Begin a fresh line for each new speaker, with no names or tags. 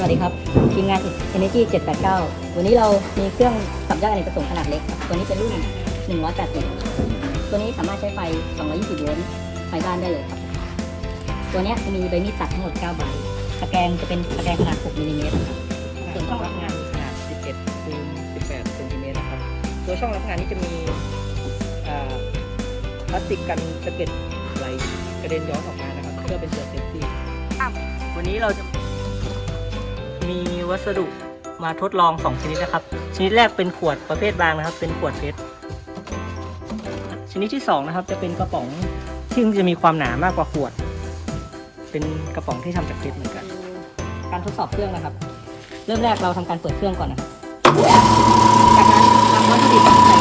สวัสดีครับ ทีมงาน Energy 789 วันนี้เรามีเครื่องสับยากอเนกประสงค์ขนาดเล็กครับตัวนี้เป็นรุ่น 180 ตัวนี้สามารถใช้ไฟ 220 โวลต์ไฟบ้านได้เลยครับ ตัวเนี้ยจะมีใบมีดตัดทั้งหมด 9 ใบตะแกรงจะเป็นตะแกรงขนาด 6มิลลิเมตรครับส่วนช่องรับงานมีขนาด11คูณ18เซนติเมตรนะครับตัวช่องรับงานนี้จะมีอ่าพลาสติกกันสะเก็ดไหลกระเด็นย้อนออกมานะครับ เพื่อเป็นตัวเซฟตี้วันนี้เราจะ มีวัสดุมาทดลอง 2 ชนิดนะครับ ชนิดแรกเป็นขวดประเภทบางนะครับ เป็นขวดเพชรชนิดที่ 2 นะครับ จะเป็นกระป๋องที่จะมีความหนามากกว่าขวด เป็นกระป๋องที่ทำจากเพชรเหมือนกัน การทดสอบเครื่องนะครับ เริ่มแรกเราทำการเปิดเครื่องก่อนนะครับจากนั้นนำวัตถุดิบใส่